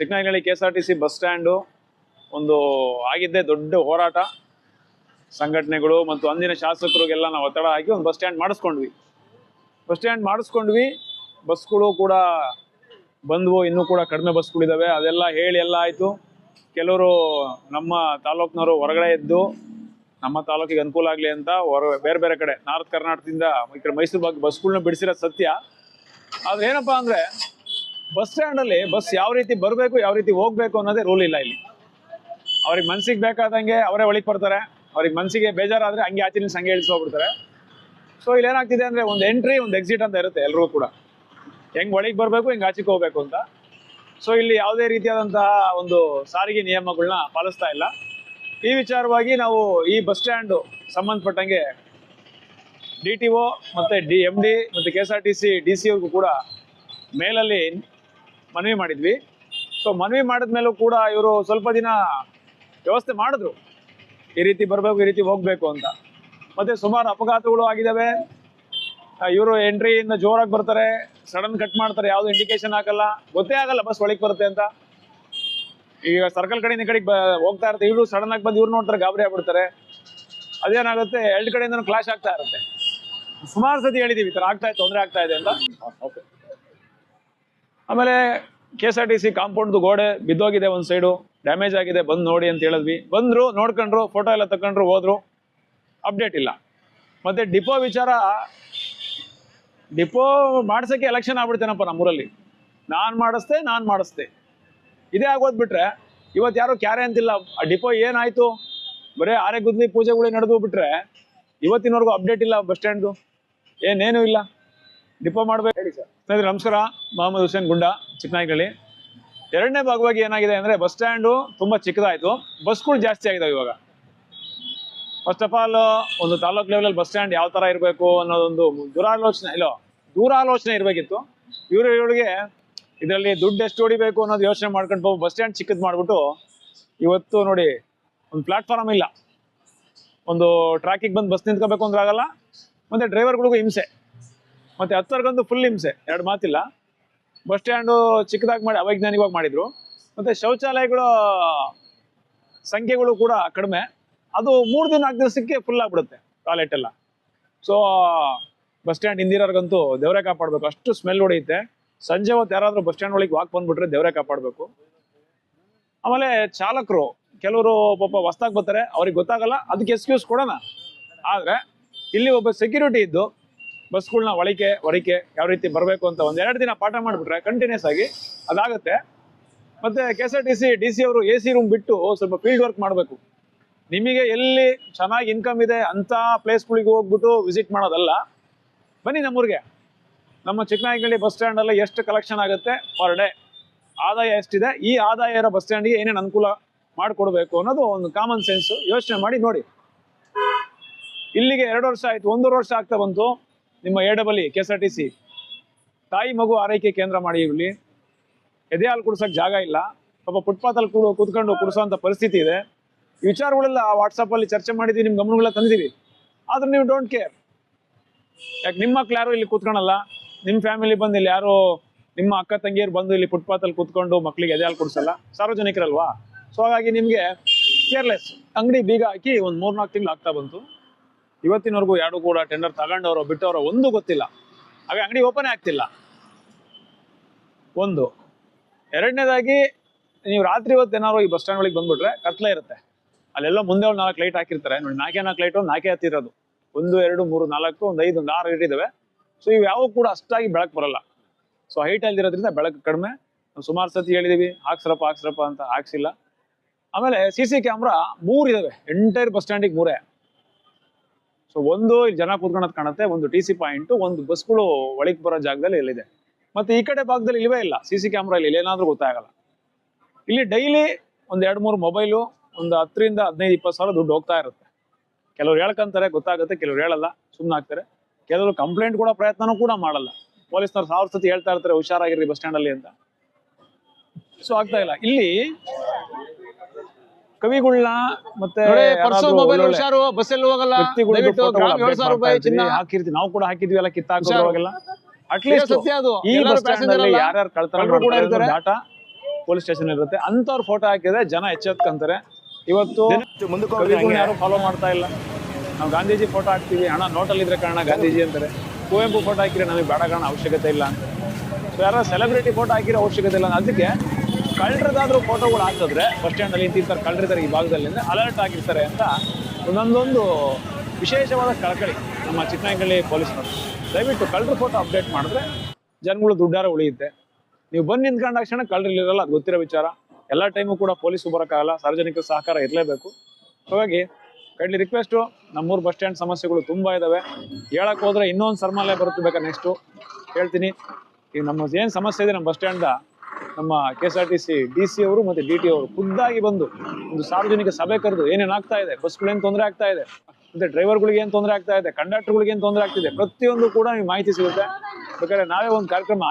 Chikkanahalli K S R T C bus stand ಒಂದು ಆಗಿದ್ದೇ ದೊಡ್ಡ ಹೋರಾಟ. ಸಂಘಟನೆಗಳು ಮತ್ತು ಅಂದಿನ ಶಾಸಕರಿಗೆಲ್ಲ ನಾವು ಒತ್ತಡ ಹಾಕಿ ಒಂದು ಬಸ್ ಸ್ಟ್ಯಾಂಡ್ ಮಾಡಿಸ್ಕೊಂಡ್ವಿ. ಬಸ್ ಸ್ಟ್ಯಾಂಡ್ ಮಾಡಿಸ್ಕೊಂಡ್ವಿ. ಬಸ್ಗಳು ಕೂಡ ಬಂದವು, ಇನ್ನೂ ಕೂಡ ಕಡಿಮೆ ಬಸ್ಗಳಿದ್ದಾವೆ ಅದೆಲ್ಲ ಹೇಳಿ ಎಲ್ಲ ಆಯಿತು. ಕೆಲವರು ನಮ್ಮ ತಾಲೂಕಿನವರು ಹೊರಗಡೆ ಇದ್ದು ನಮ್ಮ ತಾಲೂಕಿಗೆ ಅನುಕೂಲ ಆಗಲಿ ಅಂತ ಹೊರ, ಬೇರೆ ಬೇರೆ ಕಡೆ, ನಾರ್ತ್ ಕರ್ನಾಟಕದಿಂದ ಈ ಕಡೆ ಮೈಸೂರು ಭಾಗ ಬಸ್ಗಳನ್ನ ಬಿಡಿಸಿರೋ ಸತ್ಯ. ಆದ್ರೆ ಏನಪ್ಪಾ ಅಂದ್ರೆ ಬಸ್ ಸ್ಟ್ಯಾಂಡಲ್ಲಿ ಬಸ್ ಯಾವ ರೀತಿ ಬರಬೇಕು, ಯಾವ ರೀತಿ ಹೋಗ್ಬೇಕು ಅನ್ನೋದೇ ರೂಲ್ ಇಲ್ಲ ಇಲ್ಲಿ. ಅವ್ರಿಗೆ ಮನ್ಸಿಗೆ ಬೇಕಾದಂಗೆ ಅವರೇ ಒಳಗೆ ಬರ್ತಾರೆ. ಅವ್ರಿಗೆ ಮನ್ಸಿಗೆ ಬೇಜಾರಾದ್ರೆ ಹಂಗೆ ಆಚೆ ನಿಲ್ಸಿ ಹಂಗೆ ಇಳಿಸೋಗ್ಬಿಡ್ತಾರೆ ಸೊ ಇಲ್ಲಿ ಏನಾಗ್ತಿದೆ ಅಂದ್ರೆ ಒಂದು ಎಂಟ್ರಿ ಒಂದು ಎಕ್ಸಿಟ್ ಅಂತ ಇರುತ್ತೆ ಎಲ್ರಿಗೂ ಕೂಡ. ಹೆಂಗ್ ಒಳಗೆ ಬರಬೇಕು, ಹೆಂಗ್ ಆಚೆಗೆ ಹೋಗ್ಬೇಕು ಅಂತ. ಸೊ ಇಲ್ಲಿ ಯಾವುದೇ ರೀತಿಯಾದಂತಹ ಒಂದು ಸಾರಿಗೆ ನಿಯಮಗಳನ್ನ ಪಾಲಿಸ್ತಾ ಇಲ್ಲ. ಈ ವಿಚಾರವಾಗಿ ನಾವು ಈ ಬಸ್ ಸ್ಟ್ಯಾಂಡ್ ಸಂಬಂಧಪಟ್ಟಂಗೆ ಡಿ ಟಿ ಒ ಮತ್ತೆ ಡಿ ಎಂ ಡಿ ಮತ್ತೆ K S R T C, D C ಅವ್ರಿಗೂ ಕೂಡ ಮೇಲಲ್ಲಿ ಮನವಿ ಮಾಡಿದ್ವಿ. ಸೊ ಮನವಿ ಮಾಡಿದ್ಮೇಲೂ ಕೂಡ ಇವರು ಸ್ವಲ್ಪ ದಿನ ವ್ಯವಸ್ಥೆ ಮಾಡಿದ್ರು. ಈ ರೀತಿ ಬರಬೇಕು, ಈ ರೀತಿ ಹೋಗಬೇಕು ಅಂತ. ಮತ್ತೆ ಸುಮಾರು ಅಪಘಾತಗಳು ಆಗಿದ್ದಾವೆ ಇವರು ಎಂಟ್ರಿಯಿಂದ ಜೋರಾಗಿ ಬರ್ತಾರೆ. ಸಡನ್ ಕಟ್ ಮಾಡ್ತಾರೆ, ಯಾವ್ದು ಇಂಡಿಕೇಶನ್ ಹಾಕಲ್ಲ. ಗೊತ್ತೇ ಆಗಲ್ಲ ಬಸ್ ಒಳಗೆ ಬರುತ್ತೆ ಅಂತ. ಈಗ ಸರ್ಕಲ್ ಕಡೆಯಿಂದ ಕಡೆಗೆ ಬ- ಹೋಗ್ತಾ ಇರ್ತಾರೆ ಇವರು ಸಡನ್ ಆಗಿ ಬಂದು ಇವ್ರು ನೋಡ್ತಾರೆ, ಗಾಬರಿ ಆಗ್ಬಿಡ್ತಾರೆ. ಅದೇನಾಗುತ್ತೆ ಎರಡು ಕಡೆಯಿಂದ ಕ್ಲಾಶ್ ಆಗ್ತಾ ಇರುತ್ತೆ. ಸುಮಾರು ಸತಿ ಹೇಳಿದೀವಿ, ಈ ಥರ ಆಗ್ತಾ ಇದೆ ತೊಂದರೆ ಆಗ್ತಾ ಇದೆ ಅಂತ. ಓಕೆ ಆಮೇಲೆ K S R T C ಕಾಂಪೌಂಡ್ದು ಗೋಡೆ ಬಿದ್ದೋಗಿದೆ ಒಂದು ಸೈಡು ಡ್ಯಾಮೇಜ್ ಆಗಿದೆ, ಬಂದು ನೋಡಿ ಅಂತ ಹೇಳಿದ್ವಿ. ಬಂದ್ರು, ನೋಡ್ಕೊಂಡ್ರು ಫೋಟೋ ಎಲ್ಲ ತಕೊಂಡ್ರು, ಹೋದ್ರು. ಅಪ್ಡೇಟ್ ಇಲ್ಲ. ಮತ್ತೆ ಡಿಪೋ ವಿಚಾರ, ಡಿಪೋ ಮಾಡ್ಸಕ್ಕೆ ಎಲೆಕ್ಷನ್ ಆಗ್ಬಿಡ್ತೇನಪ್ಪ ನಮ್ಮೂರಲ್ಲಿ. ನಾನು ಮಾಡಿಸ್ದೆ ನಾನು ಮಾಡಿಸ್ದೆ. ಇದೇ ಆಗೋದ್ ಬಿಟ್ರೆ ಇವತ್ತು ಯಾರೋ ಕ್ಯಾರೆ ಅಂತಿಲ್ಲ. ಆ ಡಿಪೋ ಏನಾಯ್ತು? ಬರೀ ಆರೆ ಗುದ್ಲಿ ಪೂಜೆಗಳು ನಡೆದು ಬಿಟ್ರೆ, ಇವತ್ತಿನವರೆಗೂ ಅಪ್ಡೇಟ್ ಇಲ್ಲ ಬಸ್ ಸ್ಟ್ಯಾಂಡ್ದು ಏನೇನೂ ಇಲ್ಲ. ಡಿಪೋ ಮಾಡ್ಬೇಕು. ಸ್ನೇಹಿತರೆ, ನಮಸ್ಕಾರ. ಮೊಹಮ್ಮದ್ ಹುಸೇನ್ ಗುಂಡ ಚಿಕ್ಕನಾಯಕಳ್ಳಿ ಎರಡನೇ ಭಾಗವಾಗಿ ಏನಾಗಿದೆ ಅಂದ್ರೆ, ಬಸ್ ಸ್ಟ್ಯಾಂಡು ತುಂಬಾ ಚಿಕ್ಕದಾಯಿತು. ಬಸ್ಗಳು ಜಾಸ್ತಿ ಆಗಿದಾವೆ ಇವಾಗ. ಫಸ್ಟ್ ಆಫ್ ಆಲ್ ಒಂದು ತಾಲೂಕ್ ಲೆವೆಲಲ್ಲಿ ಬಸ್ ಸ್ಟ್ಯಾಂಡ್ ಯಾವ ತರ ಇರಬೇಕು ಅನ್ನೋದೊಂದು ದುರಾಲೋಚನೆ, ಇಲ್ಲೋ, ದೂರಾಲೋಚನೆ ಇರಬೇಕಿತ್ತು. ಇವರು ಇವಳಿಗೆ ಇದರಲ್ಲಿ ದುಡ್ಡು ಎಷ್ಟು ಹೊಡಿಬೇಕು ಅನ್ನೋದು ಯೋಚನೆ ಮಾಡ್ಕೊಂಡು ಬಸ್ ಸ್ಟ್ಯಾಂಡ್ ಚಿಕ್ಕದ್ ಮಾಡಿಬಿಟ್ಟು ಇವತ್ತು ನೋಡಿ, ಒಂದು ಪ್ಲಾಟ್ಫಾರ್ಮ್ ಇಲ್ಲ. ಒಂದು ಟ್ರಾಕಿಗೆ ಬಂದು ಬಸ್ ನಿಂತ್ಕೋಬೇಕು ಅಂದ್ರೆ ಆಗಲ್ಲ. ಮತ್ತೆ ಡ್ರೈವರ್ಗಳಿಗೂ ಹಿಂಸೆ. ಮತ್ತೆ ಹತ್ತರ್ಗಂತೂ ಫುಲ್ ಹಿಂಸೆ, ಎರಡು ಮಾತಿಲ್ಲ. ಬಸ್ ಸ್ಟ್ಯಾಂಡು ಚಿಕ್ಕದಾಗಿ ಮಾಡಿ, ಅವೈಜ್ಞಾನಿಕವಾಗಿ ಮಾಡಿದ್ರು. ಮತ್ತೆ ಶೌಚಾಲಯಗಳ, ಸಂಖ್ಯೆಗಳು ಕೂಡ ಕಡಿಮೆ. ಅದು ಮೂರು ದಿನ, ನಾಲ್ಕು ದಿವಸಕ್ಕೆ ಫುಲ್ ಆಗ್ಬಿಡುತ್ತೆ ಟಾಯ್ಲೆಟ್ ಎಲ್ಲ. ಸೊ ಬಸ್ ಸ್ಟ್ಯಾಂಡ್ ಹಿಂದಿರೋರ್ಗಂತೂ ದೇವರೇ ಕಾಪಾಡಬೇಕು. ಅಷ್ಟು ಸ್ಮೆಲ್ ಹೊಡೆಯುತ್ತೆ. ಸಂಜೆ ಹೊತ್ತು ಯಾರಾದರೂ ಬಸ್ ಸ್ಟ್ಯಾಂಡ್ ಒಳಗೆ ವಾಕ್ ಬಂದ್ಬಿಟ್ರೆ ದೇವರೇ ಕಾಪಾಡಬೇಕು. ಆಮೇಲೆ ಚಾಲಕರು, ಕೆಲವರು ಪಾಪ ಹೊಸ್ದಾಗಿ ಬರ್ತಾರೆ, ಅವ್ರಿಗೆ ಗೊತ್ತಾಗಲ್ಲ. ಅದಕ್ಕೆ ಎಕ್ಸ್ಕ್ಯೂಸ್ ಕೊಡೋಣ. ಆದ್ರೆ, ಇಲ್ಲಿ ಒಬ್ಬ ಸೆಕ್ಯೂರಿಟಿ ಇದ್ದು ಬಸ್ಗಳನ್ನ ಒಳಕೆ ಹೊರಕೆ ಯಾವ ರೀತಿ ಬರಬೇಕು ಅಂತ ಒಂದು ಎರಡು ದಿನ ಪಾಠ ಮಾಡಿಬಿಟ್ರೆ ಕಂಟಿನ್ಯೂಸ್ ಆಗಿ ಅದಾಗುತ್ತೆ. ಮತ್ತೆ K S R T C D C ಅವರು ಎ ಸಿ ರೂಮ್ ಬಿಟ್ಟು ಸ್ವಲ್ಪ ಫೀಲ್ಡ್ ವರ್ಕ್ ಮಾಡಬೇಕು. ನಿಮಗೆ ಎಲ್ಲಿ ಚೆನ್ನಾಗಿ ಇನ್ಕಮ್ ಇದೆ ಅಂಥ ಪ್ಲೇಸ್ಗಳಿಗೆ ಹೋಗ್ಬಿಟ್ಟು ವಿಸಿಟ್ ಮಾಡೋದಲ್ಲ, ಬನ್ನಿ ನಮ್ಮೂರಿಗೆ. ನಮ್ಮ ಚಿಕ್ಕನಾಯಿಗಳಿ ಬಸ್ ಸ್ಟ್ಯಾಂಡಲ್ಲಿ ಎಷ್ಟು ಕಲೆಕ್ಷನ್ ಆಗುತ್ತೆ ಪರ್ ಡೇ ಆದಾಯ ಎಷ್ಟಿದೆ? ಈ ಆದಾಯ ಇರೋ ಬಸ್ ಸ್ಟ್ಯಾಂಡ್ಗೆ ಏನೇನು ಅನುಕೂಲ ಮಾಡಿಕೊಡ್ಬೇಕು ಅನ್ನೋದು ಒಂದು ಕಾಮನ್ ಸೆನ್ಸ್ ಯೋಚನೆ ಮಾಡಿ ನೋಡಿ. ಇಲ್ಲಿಗೆ ಎರಡು ವರ್ಷ ಆಯ್ತು, ಒಂದೂವರೆ ವರ್ಷ ಆಗ್ತಾ ಬಂತು. ನಿಮ್ಮ A double K S R T C ತಾಯಿ ಮಗು ಆರೈಕೆ ಕೇಂದ್ರ ಮಾಡಿ ಇಲ್ಲಿ ಎದೆ ಹಾಲು ಕುಡ್ಸಕ್ ಜಾಗ ಇಲ್ಲ. ಪಾಪ ಫುಟ್ಪಾತಲ್ಲಿ ಕೂಡ, ಕೂತ್ಕೊಂಡು ಕುಡಿಸೋಂಥ ಪರಿಸ್ಥಿತಿ ಇದೆ. ವಿಚಾರಗಳೆಲ್ಲ ವಾಟ್ಸಪ್ಪಲ್ಲಿ ಚರ್ಚೆ ಮಾಡಿದ್ದೀವಿ ನಿಮ್ಮ ಗಮನಗಳೆಲ್ಲ ತಂದಿದ್ದೀವಿ ಆದ್ರೆ ನೀವು ಡೋಂಟ್ ಕೇರ್ ಯಾಕೆ, ನಿಮ್ಮ ಮಕ್ಳು ಯಾರು ಇಲ್ಲಿ ಕೂತ್ಕೊಳಲ್ಲ. ನಿಮ್ಮ ಫ್ಯಾಮಿಲಿ ಬಂದು ಇಲ್ಲಿ ಯಾರು, ನಿಮ್ಮ ಅಕ್ಕ ತಂಗಿಯರು ಬಂದು ಇಲ್ಲಿ ಫುಟ್ಪಾತಲ್ಲಿ ಕೂತ್ಕೊಂಡು ಮಕ್ಕಳಿಗೆ ಎದೆ ಹಾಲು ಕುಡಿಸಲ್ಲ. ಸಾರ್ವಜನಿಕರಲ್ವಾ? ಸೊ ಹಾಗಾಗಿ ನಿಮಗೆ ಕೇರ್ಲೆಸ್ ಅಂಗಡಿ ಬೀಗ ಹಾಕಿ ಒಂದು ಮೂರ್ನಾಲ್ಕು ತಿಂಗಳು ಆಗ್ತಾ ಬಂತು. ಇವತ್ತಿನವರೆಗೂ ಯಾರು ಕೂಡ ಟೆಂಡರ್ ತಗೊಂಡವರು, ಬಿಟ್ಟವರೋ ಒಂದು ಗೊತ್ತಿಲ್ಲ. ಹಾಗೆ ಅಂಗಡಿ ಓಪನ್ ಆಗ್ತಿಲ್ಲ. ಒಂದು. ಎರಡನೇದಾಗಿ, ನೀವು ರಾತ್ರಿ ಇವತ್ತು ಏನಾದ್ರು ಈ ಬಸ್ ಸ್ಟ್ಯಾಂಡ್ ಒಳಗೆ ಬಂದ್ಬಿಟ್ರೆ ಕತ್ಲೆ ಇರುತ್ತೆ. ಅಲ್ಲೆಲ್ಲ ಮುಂದೆ ಒಂದು ನಾಲ್ಕು ಲೈಟ್ ಹಾಕಿರ್ತಾರೆ. ನೋಡಿ, ನಾಲ್ಕೇ ನಾಲ್ಕು ಲೈಟ್ ನಾಲ್ಕೇ ಹತ್ತಿರೋದು ಒಂದು, ಎರಡು, ಮೂರು, ನಾಲ್ಕು, ಒಂದು ಐದು, ಒಂದು ಆರು ಲೈಟ್ ಇದಾವೆ ಸೊ ಇವು ಯಾವ ಕೂಡ ಅಷ್ಟಾಗಿ ಬೆಳಕು ಬರಲ್ಲ. ಸೊ ಹೈಟ್ ಅಲ್ಲಿರೋದ್ರಿಂದ ಬೆಳಕು ಕಡಿಮೆ. ಸುಮಾರು ಸತಿ ಹೇಳಿದೀವಿ, ಹಾಕ್ಸ್ರಪ್ಪ ಹಾಕ್ಸ್ರಪ್ಪ ಅಂತ ಹಾಕ್ಸಿಲ್ಲ. ಆಮೇಲೆ ಸಿ ಸಿ ಕ್ಯಾಮ್ರಾ ಮೂರು ಇದಾವೆ ಎಂಟೈರ್ ಬಸ್ ಸ್ಟ್ಯಾಂಡಿಗೆ ಮೂರೇ. ಸೊ ಒಂದು ಜನ ಕೂತ್ಕೊಳ್ಳೋದು ಕಾಣುತ್ತೆ, ಒಂದು ಟಿ ಸಿ ಪಾಯಿಂಟ್ ಒಂದು ಬಸ್ಗಳು ಒಳಗೆ ಬರೋ ಜಾಗದಲ್ಲಿ ಇಲ್ಲಿದೆ ಮತ್ತೆ ಈ ಕಡೆ ಭಾಗದಲ್ಲಿ ಇಲ್ಲವೇ ಇಲ್ಲ. ಸಿ ಸಿ ಕ್ಯಾಮ್ರಾ ಇಲ್ಲಿ ಏನಾದ್ರೂ ಗೊತ್ತಾಗಲ್ಲ. ಇಲ್ಲಿ ಡೈಲಿ ಒಂದ್ ಎರಡ್ ಮೂರು ಮೊಬೈಲು ಒಂದು ಹತ್ತರಿಂದ ಹದಿನೈದು, ಇಪ್ಪತ್ತು ಸಾವಿರ ದುಡ್ಡು ಹೋಗ್ತಾ ಇರುತ್ತೆ. ಕೆಲವ್ರು ಹೇಳ್ಕೊಂತಾರೆ, ಗೊತ್ತಾಗುತ್ತೆ, ಕೆಲವ್ರು ಹೇಳಲ್ಲ ಸುಮ್ಮನೆ ಆಗ್ತಾರೆ ಕೆಲವರು ಕಂಪ್ಲೇಂಟ್ ಕೂಡ ಪ್ರಯತ್ನನೂ ಕೂಡ ಮಾಡಲ್ಲ. ಪೊಲೀಸ್ನವ್ರು ಸಾವಿರ ಸತಿ ಹೇಳ್ತಾ ಇರ್ತಾರೆ, ಹುಷಾರಾಗಿರ್ರಿ ಬಸ್ ಸ್ಟ್ಯಾಂಡ್ ಅಲ್ಲಿ ಅಂತ. ಸೊ ಆಗ್ತಾ ಇಲ್ಲ. ಇಲ್ಲಿ ಕವಿಗಳನ್ನ ಮತ್ತೆ ಪರ್ಸು ಮೊಬೈಲ್ ಹುಷಾರು ಬಸ್ ಅಲ್ಲಿ ಹೋಗಲ್ಲ. ವ್ಯಕ್ತಿಗಳದ್ದು ದಯವಿಟ್ಟು ಗ್ರಾಮ್ ಏಳು ಸಾವಿರ ರೂಪಾಯಿ ಚಿನ್ನ. ಹಾಕಿರ್ತೀವಿ. ನಾವು ಕೂಡ ಹಾಕಿದ್ವಿ ಎಲ್ಲ ಕಿತ್ತ ಹುಷಾರು. ಅವಾಗೆಲ್ಲ. ಅಟ್ಲೀಸ್ಟ್ ಸತ್ಯ ಅದು. ಈ ಬಸ್ ಸ್ಟ್ಯಾಂಡ್ ಅಲ್ಲಿ. ಯಾರ್ಯಾರು ಕಳ್ತಾರೆ ಡಾಟಾ ಪೊಲೀಸ್ ಸ್ಟೇಷನ್ ಇರುತ್ತೆ. ಅಂತವ್ರ ಫೋಟೋ ಹಾಕಿದ್ರೆ ಜನ ಎಚ್ಚೆತ್ಕೊಂತಾರೆ. ಇವತ್ತು ಮುಂದಕ್ಕೆ ಯಾರು ಫಾಲೋ ಮಾಡ್ತಾ ಇಲ್ಲ. ನಾವು ಗಾಂಧೀಜಿ ಫೋಟೋ ಹಾಕ್ತೀವಿ. ಹಣ ನೋಟಲ್ಲಿ ಇದ್ರೆ ಕಾರಣ ಗಾಂಧೀಜಿ ಅಂತಾರೆ. ಕುವೆಂಪು ಫೋಟೋ ಹಾಕಿದ್ರೆ ನಮಗೆ ಬೇಡ ಕಾರಣ ಅವಶ್ಯಕತೆ ಇಲ್ಲ ಅಂತ. ಸೊ ಯಾರೋ ಸೆಲೆಬ್ರಿಟಿ ಫೋಟೋ ಹಾಕಿರೋ ಅವಶ್ಯಕತೆ ಇಲ್ಲ ಅದಕ್ಕೆ ಕಳ್ಳರದಾದ್ರೂ ಫೋಟೋಗಳು ಹಾಕಿದ್ರೆ ಬಸ್ ಸ್ಟ್ಯಾಂಡ್ ಅಲ್ಲಿ ಇಂತಿರ್ತಾರೆ ಕಳ್ಳರಿದ್ದಾರೆ ಈ ಭಾಗದಲ್ಲಿ ಅಂದ್ರೆ ಅಲರ್ಟ್ ಆಗಿರ್ತಾರೆ ಅಂತ ಒಂದೊಂದೊಂದು ವಿಶೇಷವಾದ ಕಳಕಳಿ ನಮ್ಮ ಚಿಕ್ಕನಹಳ್ಳಿ ಪೊಲೀಸ್ನವರು ದಯವಿಟ್ಟು ಕಳ್ಳರ ಫೋಟೋ ಅಪ್ಡೇಟ್ ಮಾಡಿದ್ರೆ ಜನಗಳು ದುಡ್ಡಾರ ಉಳಿಯುತ್ತೆ. ನೀವು ಬಂದು ನಿಂತ್ಕೊಂಡ ತಕ್ಷಣ ಕಳ್ಳರಿರಲ್ಲ ಅದು ಗೊತ್ತಿರೋ ವಿಚಾರ. ಎಲ್ಲ ಟೈಮು ಕೂಡ ಪೊಲೀಸು ಬರೋಕ್ಕಾಗಲ್ಲ ಸಾರ್ವಜನಿಕರ ಸಹಕಾರ ಇರಲೇಬೇಕು. ಹಾಗಾಗಿ ಕಡ್ಲಿ ರಿಕ್ವೆಸ್ಟು ನಮ್ಮೂರು ಬಸ್ ಸ್ಟ್ಯಾಂಡ್ ಸಮಸ್ಯೆಗಳು ತುಂಬ ಇದ್ದಾವೆ ಹೇಳಕ್ಕೆ ಹೋದ್ರೆ ಇನ್ನೊಂದು ಸರ್ಮಾಲೆ ಬರುತ್ತೆ ಬೇಕಾ ನೆಕ್ಸ್ಟು ಹೇಳ್ತೀನಿ. ಈಗ ನಮ್ಮ ಏನು ಸಮಸ್ಯೆ ಇದೆ ನಮ್ಮ ಬಸ್ ಸ್ಟ್ಯಾಂಡ್ ನಮ್ಮ ಕೆ ಎಸ್ ಡಿ ಸಿ ಅವರು ಮತ್ತೆ ಡಿ ಟಿ ಅವರು ಖುದ್ದಾಗಿ ಬಂದು ಒಂದು ಸಾರ್ವಜನಿಕ ಸಭೆ ಕರೆದು ಏನೇನು ಆಗ್ತಾ ಇದೆ ಬಸ್ಗಳೇನು ತೊಂದರೆ ಆಗ್ತಾ ಇದೆ, ಮತ್ತೆ ಡ್ರೈವರ್ಗಳಿಗೆ ಏನು ತೊಂದರೆ ಆಗ್ತಾ ಇದೆ, ಕಂಡಕ್ಟರ್ಗಳಿಗೆ ಏನು ತೊಂದರೆ ಆಗ್ತಿದೆ ಪ್ರತಿಯೊಂದು ಕೂಡ ನಿಮ್ಗೆ ಮಾಹಿತಿ ಸಿಗುತ್ತೆ. ಬೇಕಾದ್ರೆ ನಾವೇ ಒಂದು ಕಾರ್ಯಕ್ರಮ